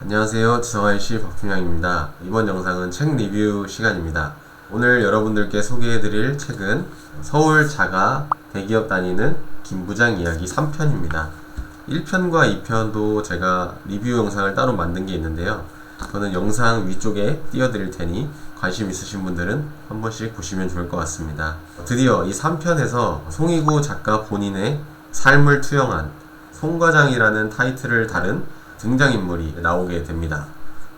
안녕하세요. 지성아이씨 박준영입니다. 이번 영상은 책 리뷰 시간입니다. 오늘 여러분들께 소개해드릴 책은 서울 자가 대기업 다니는 김부장 이야기 3편입니다. 1편과 2편도 제가 리뷰 영상을 따로 만든 게 있는데요. 저는 영상 위쪽에 띄워드릴 테니 관심 있으신 분들은 한 번씩 보시면 좋을 것 같습니다. 드디어 이 3편에서 송이구 작가 본인의 삶을 투영한 송과장이라는 타이틀을 다룬 등장인물이 나오게 됩니다.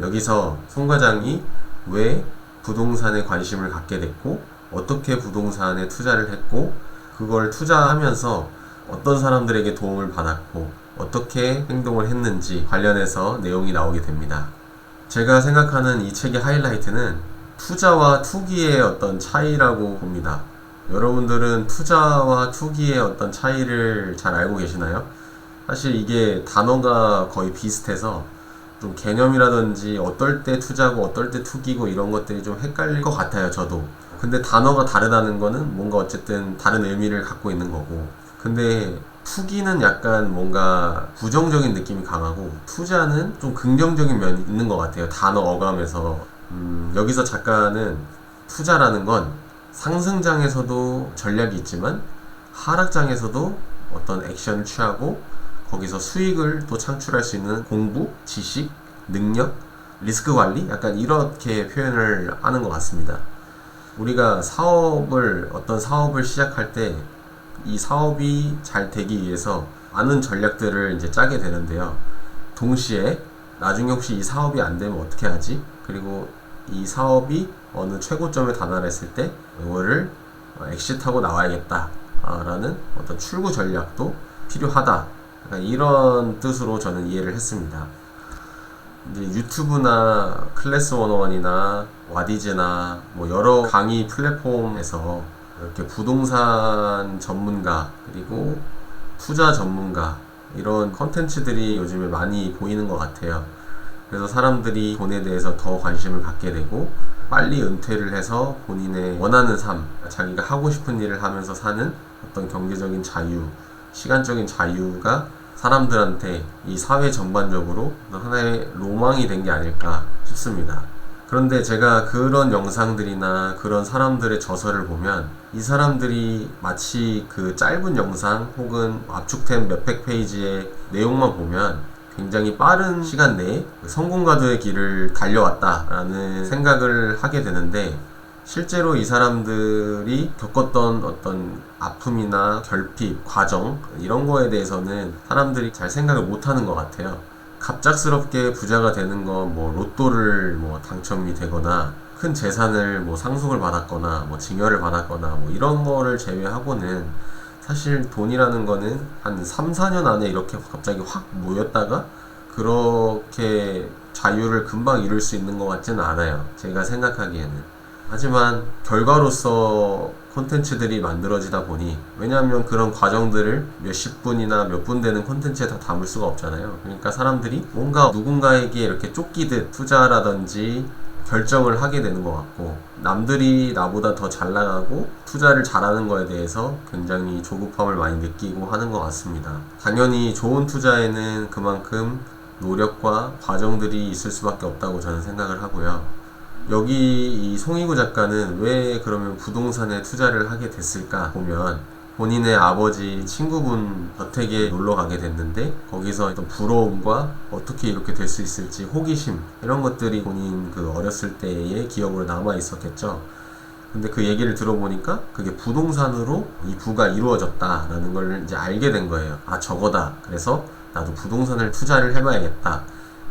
여기서 송 과장이 왜 부동산에 관심을 갖게 됐고, 어떻게 부동산에 투자를 했고, 그걸 투자하면서 어떤 사람들에게 도움을 받았고, 어떻게 행동을 했는지 관련해서 내용이 나오게 됩니다. 제가 생각하는 이 책의 하이라이트는 투자와 투기의 어떤 차이라고 봅니다. 여러분들은 투자와 투기의 어떤 차이를 잘 알고 계시나요? 사실 이게 단어가 거의 비슷해서 좀 개념이라든지 어떨 때 투자고 어떨 때 투기고 이런 것들이 좀 헷갈릴 것 같아요, 저도. 근데 단어가 다르다는 거는 뭔가 어쨌든 다른 의미를 갖고 있는 거고. 근데 투기는 약간 뭔가 부정적인 느낌이 강하고 투자는 좀 긍정적인 면이 있는 것 같아요. 단어 어감에서. 음, 여기서 작가는 투자라는 건 상승장에서도 전략이 있지만 하락장에서도 어떤 액션을 취하고 거기서 수익을 또 창출할 수 있는 공부, 지식, 능력, 리스크 관리? 약간 이렇게 표현을 하는 것 같습니다. 우리가 사업을, 어떤 사업을 시작할 때 이 사업이 잘 되기 위해서 많은 전략들을 이제 짜게 되는데요. 동시에 나중에 혹시 이 사업이 안 되면 어떻게 하지? 그리고 이 사업이 어느 최고점에 달하했을 때 이거를 엑시트하고 나와야겠다. 라는 어떤 출구 전략도 필요하다. 이런 뜻으로 저는 이해를 했습니다. 이제 유튜브나 클래스 101이나 와디즈나 뭐 여러 강의 플랫폼에서 이렇게 부동산 전문가 그리고 투자 전문가 이런 컨텐츠들이 요즘에 많이 보이는 것 같아요. 그래서 사람들이 돈에 대해서 더 관심을 갖게 되고 빨리 은퇴를 해서 본인의 원하는 삶, 자기가 하고 싶은 일을 하면서 사는 어떤 경제적인 자유, 시간적인 자유가 사람들한테 이 사회 전반적으로 하나의 로망이 된 게 아닐까 싶습니다. 그런데 제가 그런 영상들이나 그런 사람들의 저서를 보면 이 사람들이 마치 그 짧은 영상 혹은 압축된 몇백 페이지의 내용만 보면 굉장히 빠른 시간 내에 성공가도의 길을 달려왔다라는 생각을 하게 되는데 실제로 이 사람들이 겪었던 어떤 아픔이나 결핍, 과정 이런 거에 대해서는 사람들이 잘 생각을 못 하는 것 같아요. 갑작스럽게 부자가 되는 거, 뭐 로또를 뭐 당첨이 되거나 큰 재산을 뭐 상속을 받았거나 뭐 증여를 받았거나 뭐 이런 거를 제외하고는 사실 돈이라는 거는 한 3, 4년 안에 이렇게 갑자기 확 모였다가 그렇게 자유를 금방 이룰 수 있는 것 같지는 않아요. 제가 생각하기에는. 하지만 결과로서 콘텐츠들이 만들어지다 보니 왜냐하면 그런 과정들을 몇십 분이나 몇 분 되는 콘텐츠에 다 담을 수가 없잖아요. 그러니까 사람들이 뭔가 누군가에게 이렇게 쫓기듯 투자라든지 결정을 하게 되는 것 같고 남들이 나보다 더 잘 나가고 투자를 잘하는 거에 대해서 굉장히 조급함을 많이 느끼고 하는 것 같습니다. 당연히 좋은 투자에는 그만큼 노력과 과정들이 있을 수밖에 없다고 저는 생각을 하고요. 여기 이 송이구 작가는 왜 그러면 부동산에 투자를 하게 됐을까 보면 본인의 아버지 친구분 저택에 놀러 가게 됐는데 거기서 어떤 부러움과 어떻게 이렇게 될 수 있을지 호기심 이런 것들이 본인 그 어렸을 때의 기억으로 남아 있었겠죠. 근데 그 얘기를 들어보니까 그게 부동산으로 이 부가 이루어졌다라는 걸 이제 알게 된 거예요. 아 저거다. 그래서 나도 부동산을 투자를 해봐야겠다.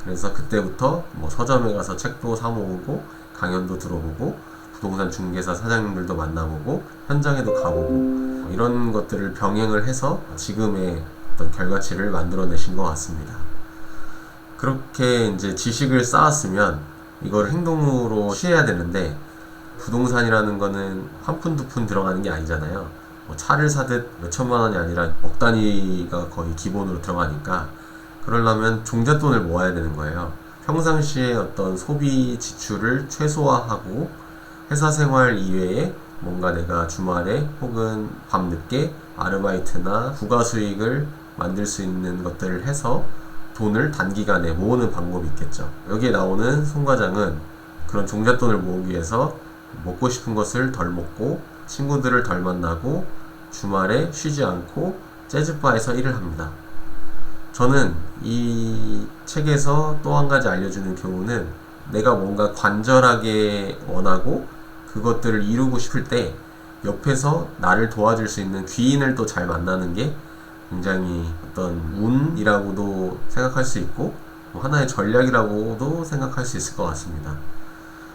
그래서 그때부터 뭐 서점에 가서 책도 사 모으고 강연도 들어보고 부동산 중개사 사장님들도 만나보고 현장에도 가보고 뭐 이런 것들을 병행을 해서 지금의 어떤 결과치를 만들어내신 것 같습니다. 그렇게 이제 지식을 쌓았으면 이걸 행동으로 취해야 되는데 부동산이라는 거는 한 푼 두 푼 들어가는 게 아니잖아요. 뭐 차를 사듯 몇 천만 원이 아니라 억 단위가 거의 기본으로 들어가니까 그러려면 종잣돈을 모아야 되는 거예요. 평상시에 어떤 소비 지출을 최소화하고 회사 생활 이외에 뭔가 내가 주말에 혹은 밤늦게 아르바이트나 부가 수익을 만들 수 있는 것들을 해서 돈을 단기간에 모으는 방법이 있겠죠. 여기에 나오는 송 과장은 그런 종잣돈을 모으기 위해서 먹고 싶은 것을 덜 먹고 친구들을 덜 만나고 주말에 쉬지 않고 재즈바에서 일을 합니다. 저는 이 책에서 또 한 가지 알려주는 교훈은 내가 뭔가 관절하게 원하고 그것들을 이루고 싶을 때 옆에서 나를 도와줄 수 있는 귀인을 또 잘 만나는 게 굉장히 어떤 운이라고도 생각할 수 있고 뭐 하나의 전략이라고도 생각할 수 있을 것 같습니다.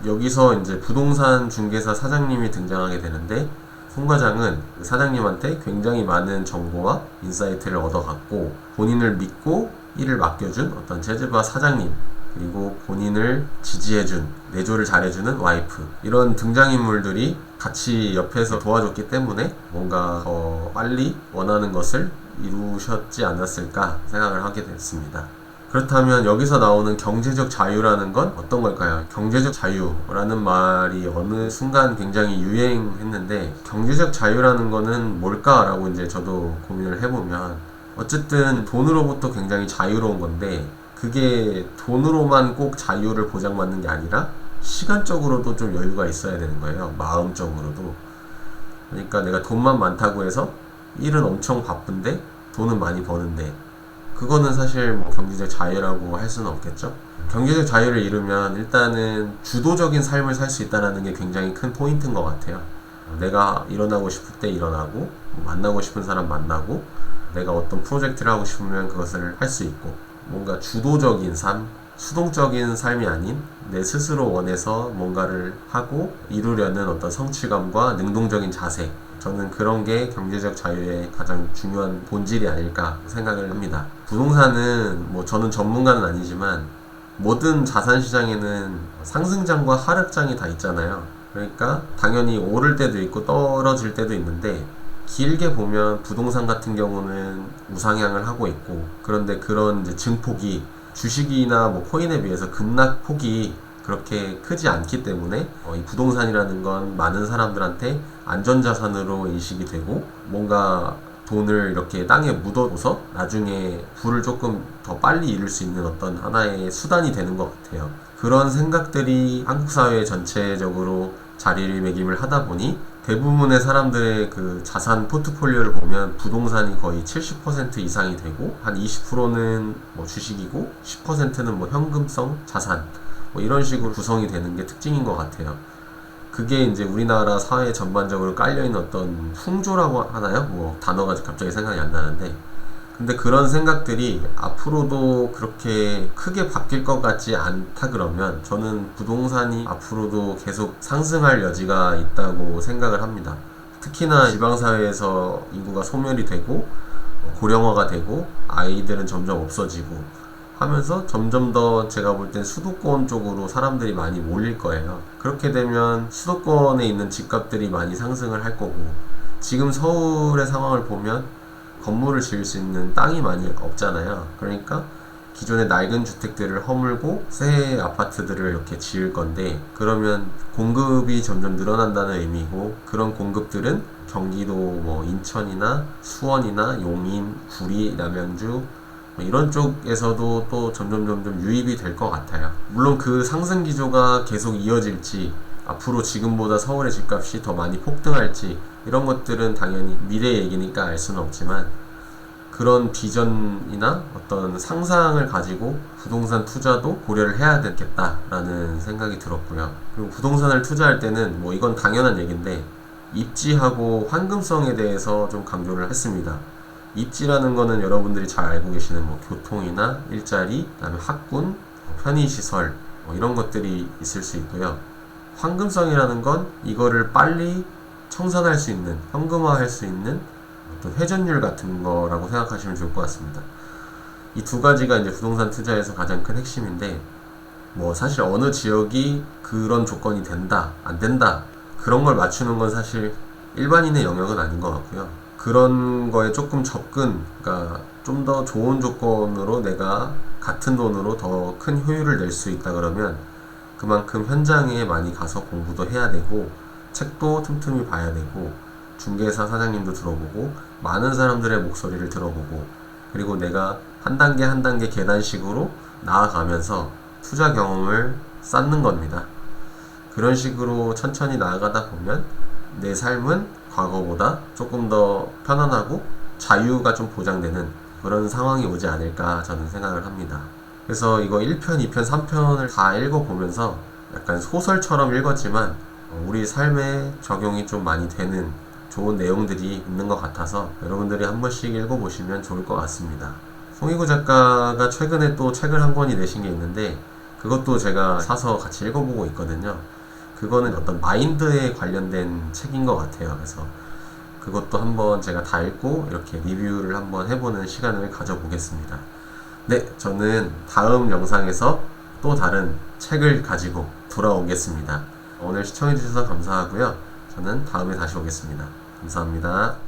여기서 이제 부동산 중개사 사장님이 등장하게 되는데 송 과장은 그 사장님한테 굉장히 많은 정보와 인사이트를 얻어갔고 본인을 믿고 일을 맡겨준 어떤 재즈바 사장님 그리고 본인을 지지해준 내조를 잘해주는 와이프 이런 등장인물들이 같이 옆에서 도와줬기 때문에 뭔가 더 빨리 원하는 것을 이루셨지 않았을까 생각을 하게 됐습니다. 그렇다면 여기서 나오는 경제적 자유라는 건 어떤 걸까요? 경제적 자유라는 말이 어느 순간 굉장히 유행했는데 경제적 자유라는 거는 뭘까라고 이제 저도 고민을 해보면 어쨌든 돈으로부터 굉장히 자유로운 건데 그게 돈으로만 꼭 자유를 보장받는 게 아니라 시간적으로도 좀 여유가 있어야 되는 거예요. 마음적으로도. 그러니까 내가 돈만 많다고 해서 일은 엄청 바쁜데 돈은 많이 버는데 그거는 사실 뭐 경제적 자유라고 할 수는 없겠죠. 경제적 자유를 이루면 일단은 주도적인 삶을 살 수 있다는 게 굉장히 큰 포인트인 것 같아요. 내가 일어나고 싶을 때 일어나고 뭐 만나고 싶은 사람 만나고 내가 어떤 프로젝트를 하고 싶으면 그것을 할 수 있고 뭔가 주도적인 삶, 수동적인 삶이 아닌 내 스스로 원해서 뭔가를 하고 이루려는 어떤 성취감과 능동적인 자세 저는 그런 게 경제적 자유의 가장 중요한 본질이 아닐까 생각을 합니다. 부동산은 뭐 저는 전문가는 아니지만 모든 자산 시장에는 상승장과 하락장이 다 있잖아요. 그러니까 당연히 오를 때도 있고 떨어질 때도 있는데 길게 보면 부동산 같은 경우는 우상향을 하고 있고 그런데 그런 증폭이 주식이나 뭐 코인에 비해서 급락폭이 그렇게 크지 않기 때문에 어, 이 부동산이라는 건 많은 사람들한테 안전자산으로 인식이 되고 뭔가 돈을 이렇게 땅에 묻어둬서 나중에 부를 조금 더 빨리 이룰 수 있는 어떤 하나의 수단이 되는 것 같아요. 그런 생각들이 한국 사회 전체적으로 자리매김을 하다 보니 대부분의 사람들의 그 자산 포트폴리오를 보면 부동산이 거의 70% 이상이 되고 한 20%는 뭐 주식이고 10%는 뭐 현금성 자산 뭐 이런 식으로 구성이 되는 게 특징인 것 같아요. 그게 이제 우리나라 사회 전반적으로 깔려있는 어떤 풍조라고 하나요? 뭐 단어가 갑자기 생각이 안 나는데 근데 그런 생각들이 앞으로도 그렇게 크게 바뀔 것 같지 않다 그러면 저는 부동산이 앞으로도 계속 상승할 여지가 있다고 생각을 합니다. 특히나 지방사회에서 인구가 소멸이 되고 고령화가 되고 아이들은 점점 없어지고 하면서 점점 더 제가 볼 땐 수도권 쪽으로 사람들이 많이 몰릴 거예요. 그렇게 되면 수도권에 있는 집값들이 많이 상승을 할 거고 지금 서울의 상황을 보면 건물을 지을 수 있는 땅이 많이 없잖아요. 그러니까 기존의 낡은 주택들을 허물고 새 아파트들을 이렇게 지을 건데 그러면 공급이 점점 늘어난다는 의미고 그런 공급들은 경기도 뭐 인천이나 수원이나 용인, 구리, 남양주 뭐 이런 쪽에서도 또 점점 점점 유입이 될 것 같아요. 물론 그 상승 기조가 계속 이어질지 앞으로 지금보다 서울의 집값이 더 많이 폭등할지 이런 것들은 당연히 미래 얘기니까 알 수는 없지만 그런 비전이나 어떤 상상을 가지고 부동산 투자도 고려를 해야 되겠다라는 생각이 들었고요. 그리고 부동산을 투자할 때는 뭐 이건 당연한 얘기인데 입지하고 환금성에 대해서 좀 강조를 했습니다. 입지라는 거는 여러분들이 잘 알고 계시는 뭐 교통이나 일자리, 그다음에 학군, 편의시설 뭐 이런 것들이 있을 수 있고요. 황금성이라는 건 이거를 빨리 청산할 수 있는, 현금화할 수 있는 어떤 회전율 같은 거라고 생각하시면 좋을 것 같습니다. 이 두 가지가 이제 부동산 투자에서 가장 큰 핵심인데, 뭐 사실 어느 지역이 그런 조건이 된다, 안 된다, 그런 걸 맞추는 건 사실 일반인의 영역은 아닌 것 같고요. 그런 거에 조금 접근, 그러니까 좀 더 좋은 조건으로 내가 같은 돈으로 더 큰 효율을 낼 수 있다 그러면 그만큼 현장에 많이 가서 공부도 해야 되고 책도 틈틈이 봐야 되고 중개사 사장님도 들어보고 많은 사람들의 목소리를 들어보고 그리고 내가 한 단계 한 단계 계단식으로 나아가면서 투자 경험을 쌓는 겁니다. 그런 식으로 천천히 나아가다 보면 내 삶은 과거보다 조금 더 편안하고 자유가 좀 보장되는 그런 상황이 오지 않을까 저는 생각을 합니다. 그래서 이거 1편, 2편, 3편을 다 읽어보면서 약간 소설처럼 읽었지만 어, 우리 삶에 적용이 좀 많이 되는 좋은 내용들이 있는 것 같아서 여러분들이 한 번씩 읽어보시면 좋을 것 같습니다. 송희구 작가가 최근에 또 책을 한 권이 내신 게 있는데 그것도 제가 사서 같이 읽어보고 있거든요. 그거는 어떤 마인드에 관련된 책인 것 같아요. 그래서 그것도 한번 제가 다 읽고 이렇게 리뷰를 한번 해보는 시간을 가져보겠습니다. 네, 저는 다음 영상에서 또 다른 책을 가지고 돌아오겠습니다. 오늘 시청해주셔서 감사하고요. 저는 다음에 다시 오겠습니다. 감사합니다.